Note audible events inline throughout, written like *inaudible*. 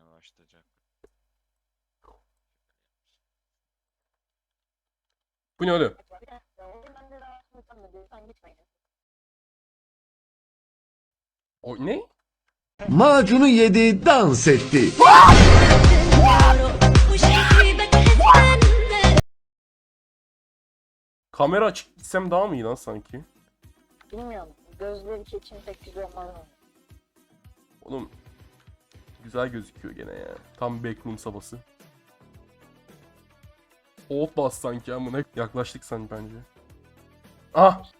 başlayacak. Bu ne oğlum? O ne? Macunu yedi, dans etti. Kamera açık gitsem daha mı iyi lan sanki? Bilmiyorum. Gözleri için pek güzel olmaz? Oğlum güzel gözüküyor gene ya. Tam backroom sabası. Old bas sanki amına. Yaklaştık sen bence. Ah!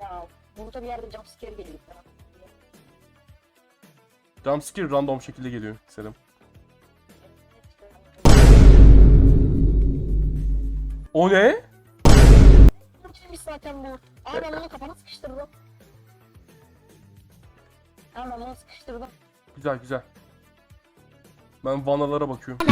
Ya burada bir yerde jumpscare geliyor. Jumpscare random şekilde geliyor Selam. O ne? Kimmiş zaten bu? Aa ben onu kafana sıkıştırdım. Ben onu sıkıştırdım. Güzel güzel. Ben vanalara bakıyorum.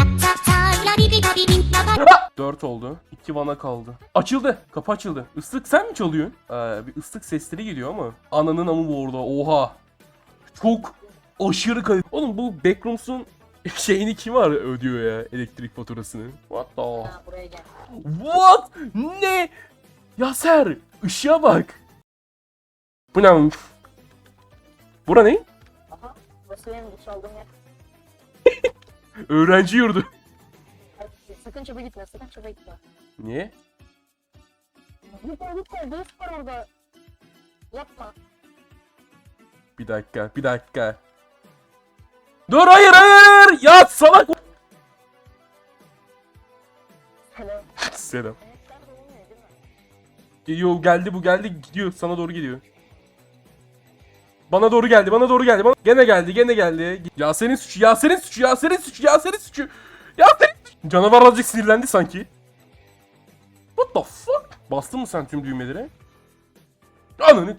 4 oldu. 2 vana kaldı. Açıldı. Kapı açıldı. Islık sen mi çalıyorsun? Ee, bir ıslık sesleri geliyor ama. Ananın amı bu orada. Oha. Çok aşırı kaliteli. Oğlum bu Backrooms'un *laughs* şeyini kim var ödüyor ya elektrik faturasını? What the? Ha. What? Ne? Yaser. Işığa bak. Bu ne? Bura ne? Aha. Burası benim çaldığım yer. Öğrenci yurdu. Sakın çöpe gitme. Sakın çöpe gitme. Niye? Gitme gitme. Boost var orada. Yapma. Bir dakika, bir dakika. Dur hayır hayır! Ya salak! Selam. Selam. Geliyor geldi bu geldi gidiyor sana doğru gidiyor. Bana doğru geldi bana doğru geldi bana gene geldi gene geldi. Ya senin suçu ya senin suçu ya senin suçu ya senin suçu. Ya senin suçu. Canavar azıcık sinirlendi sanki. What the fuck? Bastın mı sen tüm düğmeleri? Ananı.